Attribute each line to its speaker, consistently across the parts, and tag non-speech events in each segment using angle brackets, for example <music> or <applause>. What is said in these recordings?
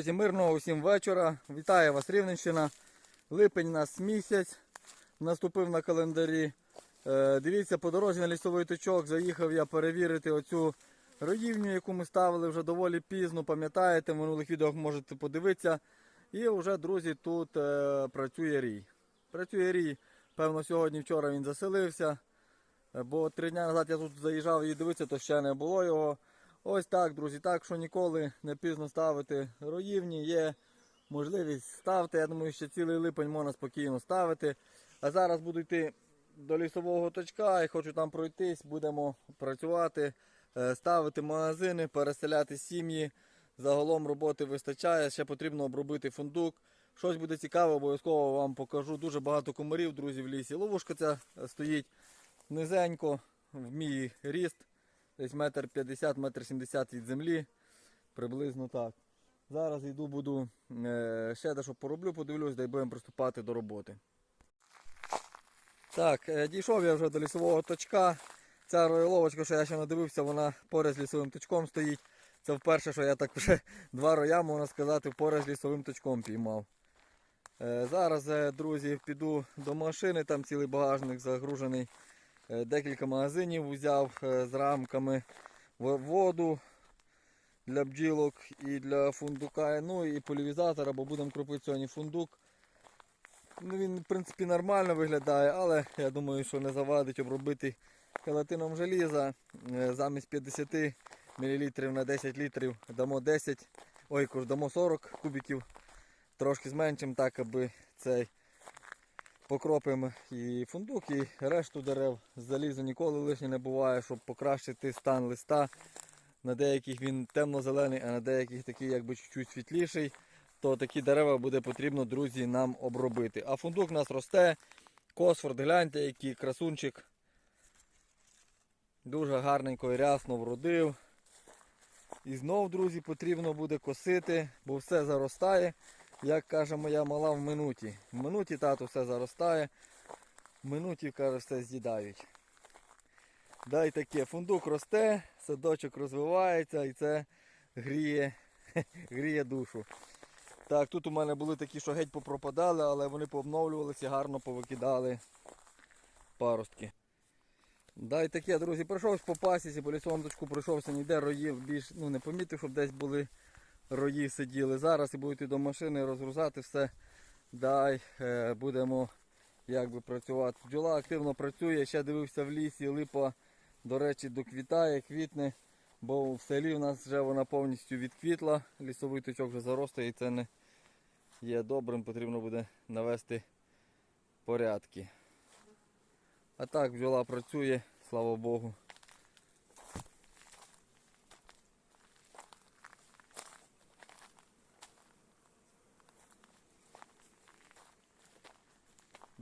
Speaker 1: Друзі, мирного усім вечора. Вітаю вас, Рівненщина. Липень нас місяць. Наступив на календарі. Е, дивіться, по дорозі на лісовий точок заїхав я перевірити оцю роївню, яку ми ставили вже доволі пізно. Пам'ятаєте, в минулих відео можете подивитися. І вже, друзі, тут е, працює рій. Працює рій. Певно, сьогодні, вчора він заселився. Е, Бо три дні назад я тут заїжджав і дивитися, то ще не було його. Ось так, друзі, так що ніколи не пізно ставити роївні. Є можливість ставити. Я думаю, що цілий липень можна спокійно ставити. А зараз буду йти до лісового точка і хочу там пройтись, будемо працювати, е, ставити магазини, переселяти сім'ї. Загалом роботи вистачає, ще потрібно обробити фундук. Щось буде цікаве, обов'язково вам покажу. Дуже багато комарів, друзі, в лісі. Ловушка ця стоїть низенько, в мій ріст. Десь метр п'ятдесят, метр сімдесят від землі. Приблизно так. Зараз йду, буду е, ще дещо пороблю, подивлюсь, й будемо приступати до роботи. Так, е, дійшов я вже до лісового точка. Ця рояловочка, що я ще надивився, вона поряд з лісовим точком стоїть. Це вперше, що я так вже <laughs> два роя, можна сказати, поряд з лісовим точком піймав. Е, Зараз, друзі, піду до машини, там цілий багажник загружений. Е, Декілька магазинів взяв е, з рамками воду для бджілок і для фундука. Ну і полівізатора, бо будемо кропити сьогодні фундук. Ну, він, в принципі, нормально виглядає, але я думаю, що не завадить обробити келатином желіза. Е, Замість 50 мл на 10 літрів дамо 10, ой, кажу, дамо 40 кубиків. Трошки зменшимо так, аби цей покропимо і фундук, і решту дерев. Залізо ніколи лишнє не буває, щоб покращити стан листа. На деяких він темно-зелений, а на деяких такий якби чуть-чуть світліший. То такі дерева буде потрібно, друзі, нам обробити. А фундук у нас росте. Косфорд, гляньте, який красунчик. Дуже гарненько і рясно вродив. І знов, друзі, потрібно буде косити, бо все заростає. Як каже моя мала в минуті. В минуті тату все заростає. В минуті, каже, все з'їдають. Дай таке, фундук росте, садочок розвивається і це гріє, <laughs> гріє душу. Так, тут у мене були такі, що геть попропадали, але вони пообновлювалися, гарно повикидали паростки. Дай таке, друзі, пройшовся по пасіці, по лісовому точку пройшовся, ніде роїв більш ну, не помітив, щоб десь були рої сиділи. Зараз і буду йти до машини, розгрузати все. Дай е, будемо якби працювати. Бджола активно працює, ще дивився в лісі, липа, до речі, доквітає, квітне, бо в селі у нас вже вона повністю відквітла, лісовий точок вже заростає і це не є добрим, потрібно буде навести порядки. А так бджола працює, слава Богу.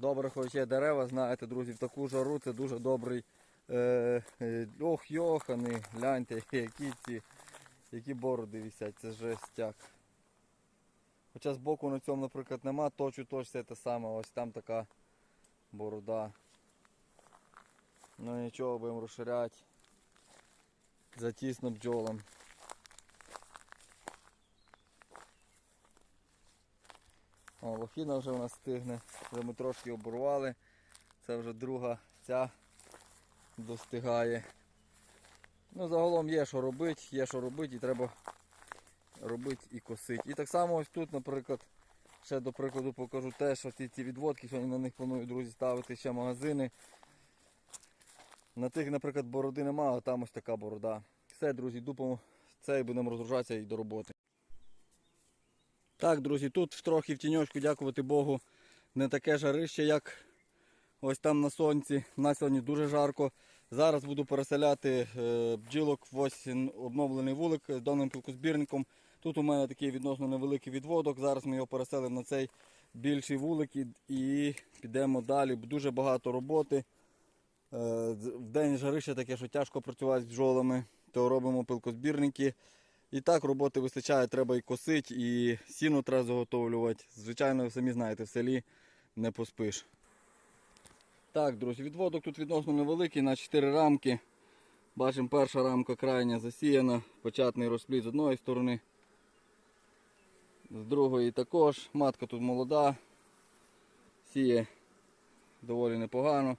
Speaker 1: Добре, хоч дерева, знаєте, друзі, в таку жару це дуже добрий. Е, е, ох, йохани, гляньте, <laughs> які ці, які бороди висять, це жестяк. Хоча з боку на цьому, наприклад, нема, точу точ це те саме, ось там така борода. Ну нічого, будемо розширяти. Затісно бджолам. О, лохіна вже у нас стигне, вже ми трошки оборвали. Це вже друга ця достигає. Ну, загалом є що робити, є що робити і треба робити і косити. І так само ось тут, наприклад, ще до прикладу покажу те, що ці, ці відводки, сьогодні на них планую, друзі, ставити ще магазини. На тих, наприклад, бороди нема, а там ось така борода. Все, друзі, дупимо це і будемо розгружатися і до роботи. Так, друзі, тут трохи в тіньочку, дякувати Богу, не таке жарище, як ось там на сонці. На сьогодні дуже жарко. Зараз буду переселяти е, бджілок в ось обновлений вулик з даним пілкозбірником. Тут у мене такий відносно невеликий відводок. Зараз ми його переселимо на цей більший вулик і, підемо далі. Дуже багато роботи. Е, в день жарище таке, що тяжко працювати з бджолами, то робимо пилкозбірники. І так роботи вистачає, треба і косити, і сіно треба заготовлювати. Звичайно, ви самі знаєте, в селі не поспиш. Так, друзі, відводок тут відносно невеликий, на 4 рамки. Бачимо, перша рамка крайня засіяна, початний розплід з одної сторони. З другої також. Матка тут молода. Сіє доволі непогано.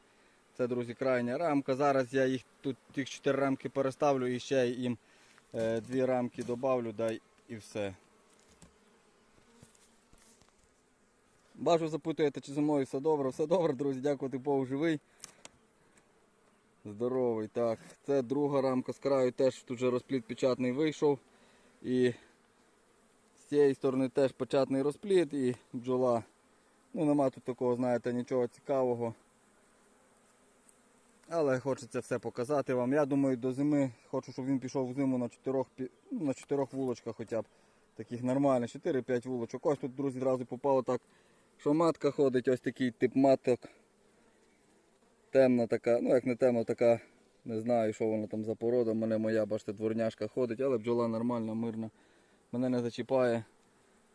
Speaker 1: Це, друзі, крайня рамка. Зараз я їх тут тих 4 рамки переставлю і ще їм дві рамки добавлю, дай і все. Бачу, запитуєте, чи зі мною все добре. Все добре, друзі, дякувати Богу, живий. Здоровий, так. Це друга рамка з краю, теж тут вже розпліт печатний вийшов. І з цієї сторони теж печатний розпліт і бджола. Ну, нема тут такого, знаєте, нічого цікавого. Але хочеться все показати вам. Я думаю, до зими хочу, щоб він пішов в зиму на чотирьох, ну, на чотирьох вулочках хоча б. Таких нормальних, 4-5 вулочок. Ось тут, друзі, одразу попало так, що матка ходить, ось такий тип маток. Темна така, ну як не темна, така, не знаю, що вона там за порода. Мене моя, бачите, дворняшка ходить, але бджола нормальна, мирна. Мене не зачіпає.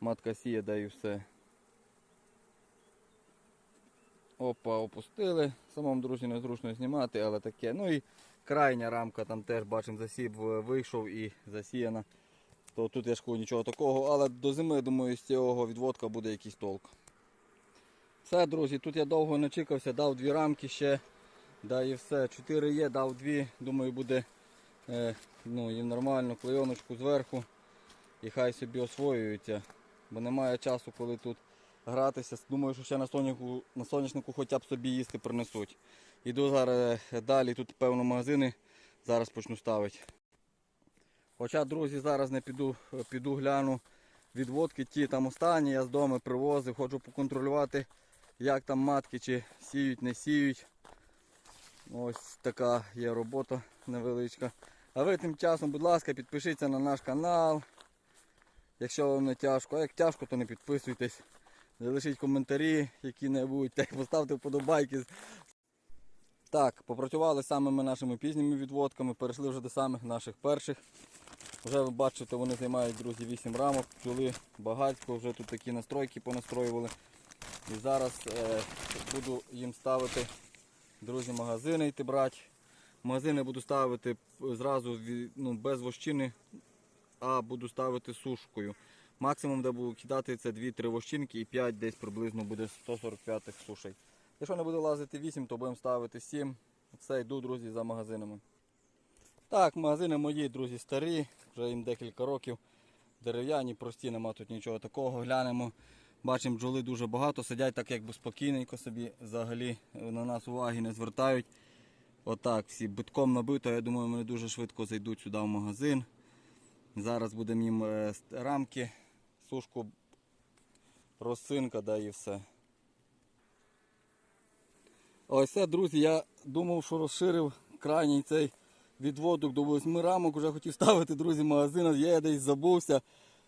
Speaker 1: Матка сіє, да і все. Опа, опустили. Самому друзі незручно знімати, але таке. Ну і крайня рамка там теж бачимо засіб е, вийшов і засіяна. То тут я ж нічого такого, але до зими, думаю, з цього відводка буде якийсь толк. Все, друзі, тут я довго не чекався, дав дві рамки ще. Да і все. Чотири є, дав дві. Думаю, буде е, ну, їм нормально, клейоночку зверху. І хай собі освоюються. Бо немає часу, коли тут гратися. Думаю, що ще на соняшнику, на соняшнику хоча б собі їсти принесуть. Іду зараз е, далі, тут певно магазини зараз почну ставити. Хоча, друзі, зараз не піду, е, піду гляну відводки, ті там останні, я з дому привозив, хочу поконтролювати, як там матки, чи сіють, не сіють. Ось така є робота невеличка. А ви тим часом, будь ласка, підпишіться на наш канал. Якщо вам не тяжко, а як тяжко, то не підписуйтесь. Залишіть коментарі які-небудь, <laughs> поставте вподобайки. Так, попрацювали з самими нашими пізніми відводками, перейшли вже до самих наших перших. Вже ви бачите, вони займають, друзі, 8 рамок, пчоли багатько, вже тут такі настройки понастроювали. І зараз е, буду їм ставити, друзі, магазини йти брати. Магазини буду ставити зразу ну, без вощини, а буду ставити сушкою. Максимум, де буду кидати, це 2-3 вощинки і 5 десь приблизно буде 145 сушей. Якщо не буде лазити 8, то будемо ставити 7. Все, йду, друзі, за магазинами. Так, магазини мої, друзі, старі, вже їм декілька років. Дерев'яні, прості, нема тут нічого такого. Глянемо. Бачимо, бджоли дуже багато, сидять так якби спокійненько собі, взагалі на нас уваги не звертають. Отак, всі битком набито, я думаю, вони дуже швидко зайдуть сюди в магазин. Зараз будемо їм е, рамки, сушку, розсинка, да і все. Ось це, друзі, я думав, що розширив крайній цей відводок до 8 рамок. Вже хотів ставити, друзі, магазин, я десь забувся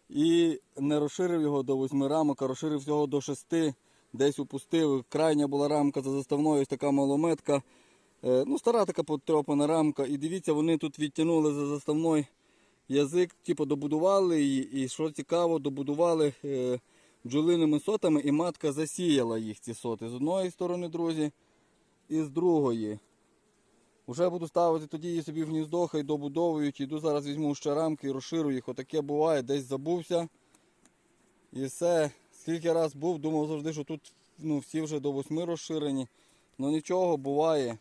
Speaker 1: і не розширив його до 8 рамок, а розширив всього до 6, десь упустив. Крайня була рамка за заставною, ось така малометка. Е, Ну, стара така потрьопана рамка. І дивіться, вони тут відтягнули за заставною язик, типу добудували її, і що цікаво, добудували е, бджолиними сотами, і матка засіяла їх ці соти з одної сторони, друзі, і з другої. Уже буду ставити тоді її собі в гніздо, хай добудовують. Іду зараз візьму ще рамки і розширю їх. Отаке буває, десь забувся. І все. Скільки раз був, думав завжди, що тут ну, всі вже до восьми розширені. Ну нічого, буває.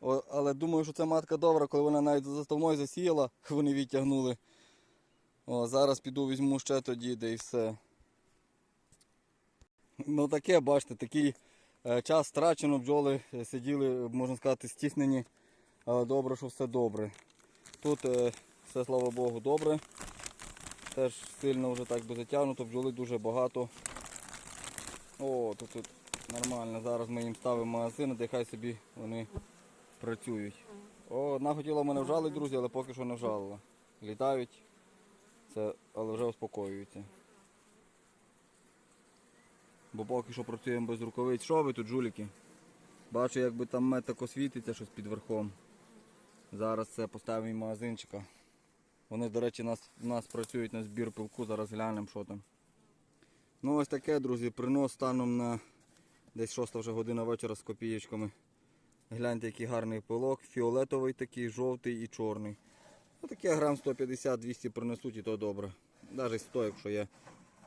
Speaker 1: О, але думаю, що це матка добра, коли вона навіть за заставною засіяла, <laughs> вони відтягнули. О, зараз піду візьму ще тоді, де і все. Ну таке, бачите, такий е, час страчено, бджоли е, сиділи, можна сказати, стіснені. Але добре, що все добре. Тут е, все, слава Богу, добре. Теж сильно вже так би затягнуто, бджоли дуже багато. О, тут, тут нормально. Зараз ми їм ставимо магазин, де хай собі вони працюють. О, одна хотіла мене вжалити, друзі, але поки що не вжалила. Літають, це, але вже успокоюються. Бо поки що працюємо без рукавиць. Що ви тут, жуліки? Бачу, якби там мед тако світиться щось під верхом. Зараз це поставимо магазинчика. Вони, до речі, нас, нас працюють на збір пилку, зараз глянемо, що там. Ну ось таке, друзі, принос станом на десь 6 вже година вечора з копієчками. Гляньте, який гарний пилок, фіолетовий такий, жовтий і чорний. Ну таке грам 150-200 принесуть і то добре. Навіть 100, якщо є.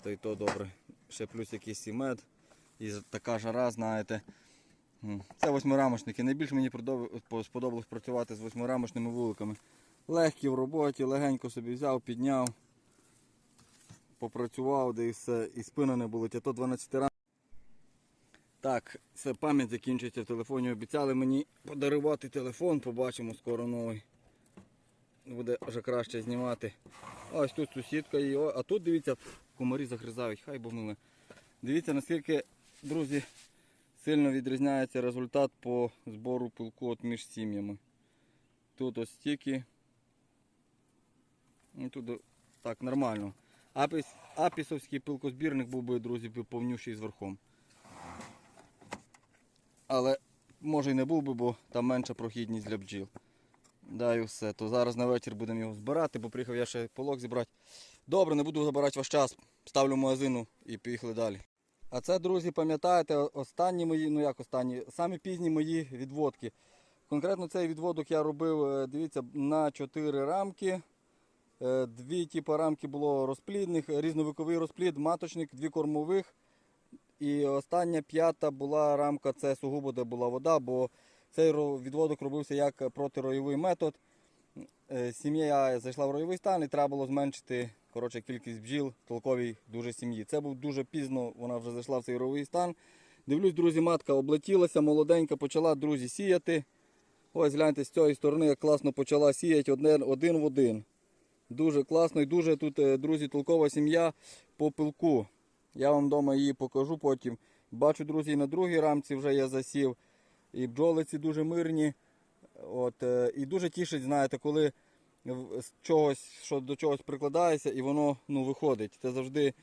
Speaker 1: то і то добре. Ще плюс якийсь і мед. І така жара, знаєте. Це восьмирамочники. Найбільше мені сподобалось працювати з восьмирамочними вуликами. Легкі в роботі, легенько собі взяв, підняв, попрацював, де і все, і спина не болить, а то 12 рам. Так, все, пам'ять закінчується в телефоні. Обіцяли мені подарувати телефон, побачимо скоро новий. Буде вже краще знімати. Ось тут сусідка її, а тут дивіться, комарі загризають, хай бо мили. Дивіться, наскільки, друзі, сильно відрізняється результат по збору пилку от між сім'ями. Тут ось стільки. Ну, Тут так нормально. Апіс, апісовський пилкозбірник був би, друзі, повнющий з верхом. Але може і не був би, бо там менша прохідність для бджіл. Да, і все. То зараз на вечір будемо його збирати, бо приїхав я ще полок зібрати. Добре, не буду забирати ваш час. Ставлю магазину і поїхали далі. А це, друзі, пам'ятаєте, останні мої, ну як останні, самі пізні мої відводки. Конкретно цей відводок я робив, е, дивіться, на 4 рамки. Е, Дві типу, рамки було розплідних, різновиковий розплід, маточник, дві кормових. І остання п'ята була рамка, це сугубо, де була вода, бо цей відводок робився як протироєвий метод. Е, Сім'я зайшла в ройовий стан і треба було зменшити коротше, кількість бджіл толковій дуже сім'ї. Це був дуже пізно, вона вже зайшла в цей ройовий стан. Дивлюсь, друзі, матка облетілася, молоденька, почала, друзі, сіяти. Ось гляньте з цієї сторони, класно почала сіяти один, один в один. Дуже класно і дуже тут, е, друзі, толкова сім'я по пилку. Я вам вдома її покажу потім. Бачу, друзі, на другій рамці вже я засів. І бджолиці дуже мирні. От, е, і дуже тішить, знаєте, коли з чогось, що до чогось прикладається і воно ну, виходить. Це завжди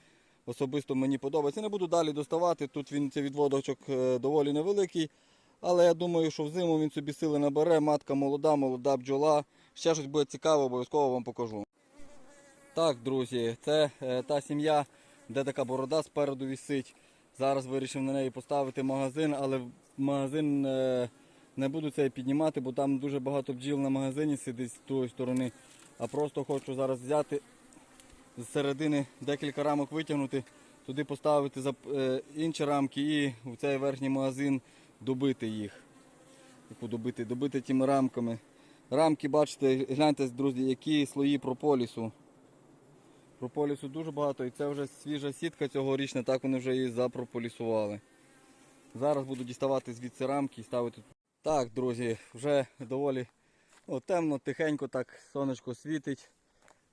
Speaker 1: особисто мені подобається. Не буду далі доставати. Тут він цей відводочок е, доволі невеликий. Але я думаю, що взиму він собі сили набере. Матка молода, молода бджола. Ще щось буде цікаве, обов'язково вам покажу. Так, друзі, це е, та сім'я, де така борода спереду висить. Зараз вирішив на неї поставити магазин, але магазин е, не буду цей піднімати, бо там дуже багато бджіл на магазині сидить з тої сторони. А просто хочу зараз взяти з середини декілька рамок витягнути, туди поставити е, інші рамки і в цей верхній магазин добити їх. Добити тими рамками. Рамки, бачите, гляньте, друзі, які слої прополісу. Прополісу дуже багато і це вже свіжа сітка цьогорічна, так вони вже її запрополісували. Зараз буду діставати звідси рамки і ставити. Так, друзі, вже доволі о, темно, тихенько так сонечко світить.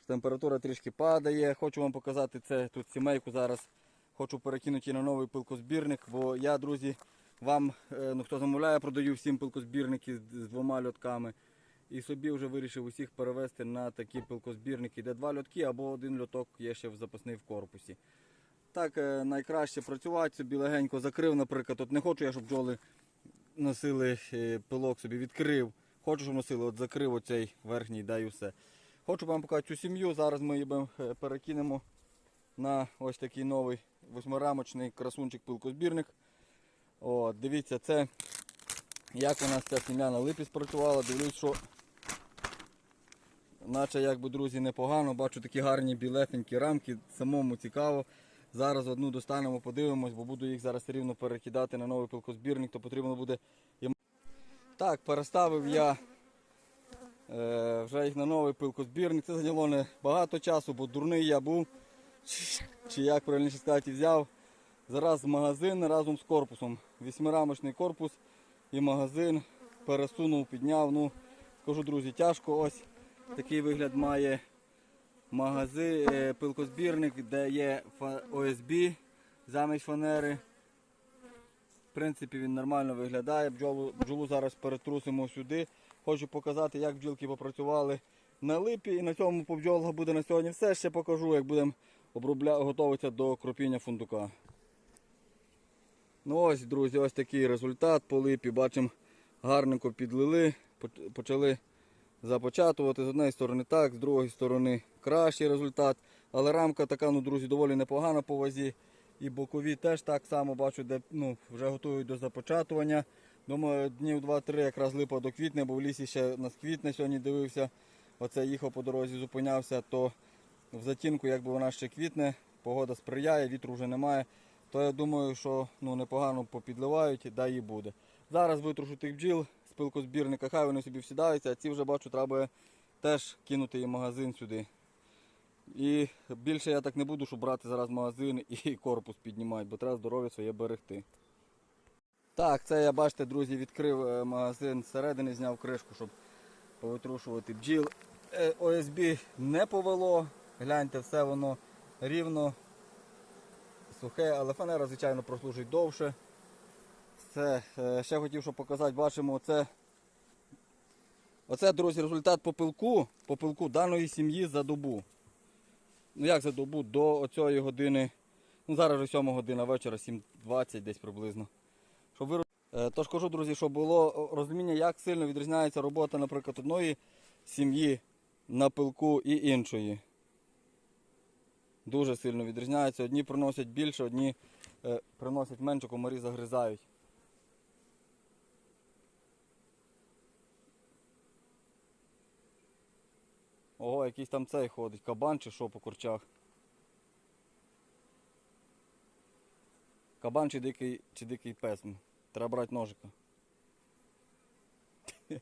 Speaker 1: Температура трішки падає. Хочу вам показати це тут сімейку зараз. Хочу перекинути на новий пилкозбірник, бо я, друзі, вам, е, ну хто замовляє, продаю всім пилкозбірники з двома льотками. І собі вже вирішив усіх перевести на такі пилкозбірники, де два льотки або один льоток є ще в запасний в корпусі. Так е, найкраще працювати, собі легенько закрив, наприклад. От не хочу я, щоб бджоли носили е, пилок собі відкрив. Хочу, щоб носили, от закрив оцей верхній, дай все. Хочу вам показати цю сім'ю. Зараз ми її е, перекинемо на ось такий новий восьмирамочний красунчик пилкозбірник. От, дивіться, це як у нас ця сім'я на липі спрацювала. Дивлюсь, що наче якби, друзі, непогано. Бачу такі гарні білесенькі рамки, самому цікаво. Зараз одну достанемо, подивимось, бо буду їх зараз рівно перекидати на новий пилкозбірник, то потрібно буде. Так, переставив я е, вже їх на новий пилкозбірник. Це зайняло не багато часу, бо дурний я був. Чи як правильніше сказати, взяв зараз магазин разом з корпусом. Вісьмирамочний корпус і магазин пересунув, підняв. Ну, скажу, друзі, тяжко. Ось такий вигляд має магазин, е, пилкозбірник, де є ОСБ замість фанери. В принципі, він нормально виглядає. Бджолу, бджолу зараз перетрусимо сюди. Хочу показати, як бджілки попрацювали на липі. І на цьому по бджолах буде на сьогодні все. Ще покажу, як будемо готуватися до кропіння фундука. Ну ось, друзі, ось такий результат по липі. Бачимо, гарненько підлили, почали започатувати. З однієї сторони так, з другої сторони кращий результат. Але рамка така, ну, друзі, доволі непогана по вазі. І бокові теж так само бачу, де ну, вже готують до започатування. Думаю, днів 2-3 якраз липа до квітня, бо в лісі ще на квітня сьогодні дивився. Оце їхав по дорозі, зупинявся, то в затінку якби вона ще квітне погода сприяє, вітру вже немає. То я думаю, що ну, непогано попідливають, да і буде. Зараз витрушу тих бджіл з пилкозбірника, хай вони собі всідаються, а ці вже бачу, треба теж кинути і магазин сюди. І більше я так не буду, щоб брати зараз магазин і <laughs> корпус піднімати, бо треба здоров'я своє берегти. Так, це я бачите, друзі, відкрив е, магазин зсередини, зняв кришку, щоб повитрушувати бджіл. Е, ОСБ не повело. Гляньте, все воно рівно, сухе, але фанера, звичайно, прослужить довше. Це е, ще хотів, щоб показати, бачимо, оце, оце, друзі, результат по пилку, даної сім'ї за добу. Ну як за добу? До оцієї години. Ну зараз вже 7 година вечора, 7.20 десь приблизно. Щоб ви... Е, Тож кажу, друзі, щоб було розуміння, як сильно відрізняється робота, наприклад, одної сім'ї на пилку і іншої. Дуже сильно відрізняється. Одні приносять більше, одні е, приносять менше, комарі загризають. Ого, якийсь там цей ходить, кабан чи що по курчах. Кабан чи дикий, чи дикий пес. Треба брати ножика. <laughs>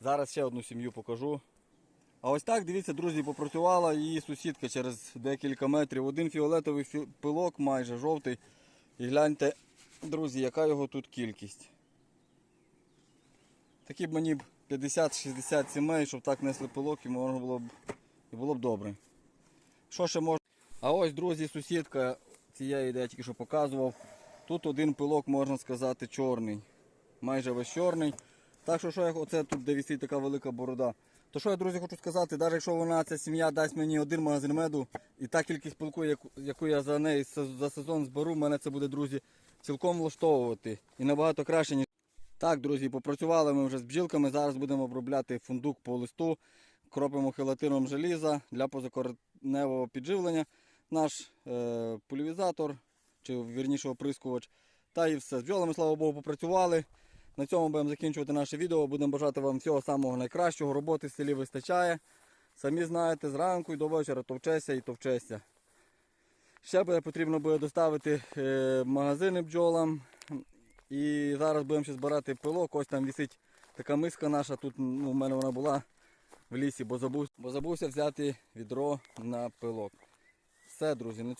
Speaker 1: Зараз ще одну сім'ю покажу. А ось так, дивіться, друзі, попрацювала її сусідка через декілька метрів. Один фіолетовий пилок, майже жовтий. І гляньте, друзі, яка його тут кількість. Такі б мені б 50-60 сімей, щоб так несли пилок і можна було б і було б добре. Що ще можна? А ось, друзі, сусідка цієї, де я тільки що показував. Тут один пилок, можна сказати, чорний. Майже весь чорний. Так що, що я, оце тут, де висить така велика борода. То що я, друзі, хочу сказати, навіть якщо вона, ця сім'я дасть мені один магазин меду і та кількість пилку, яку я за неї за сезон зберу, мене це буде, друзі, цілком влаштовувати. І набагато краще, ніж. Так, друзі, попрацювали ми вже з бджілками. Зараз будемо обробляти фундук по листу, кропимо хелатином желіза для позакореневого підживлення. Наш е, пульвізатор, чи вірніше оприскувач. Та і все. З бджолами, слава Богу, попрацювали. На цьому будемо закінчувати наше відео. Будемо бажати вам всього самого найкращого. Роботи в селі вистачає. Самі знаєте, зранку і до вечора товчеся і товчеся. Ще буде потрібно буде доставити е, магазини бджолам. І зараз будемо ще збирати пилок. Ось там висить така миска наша. Тут ну, в мене вона була в лісі, бо забув, бо забувся взяти відро на пилок. Все, друзі, на цьому.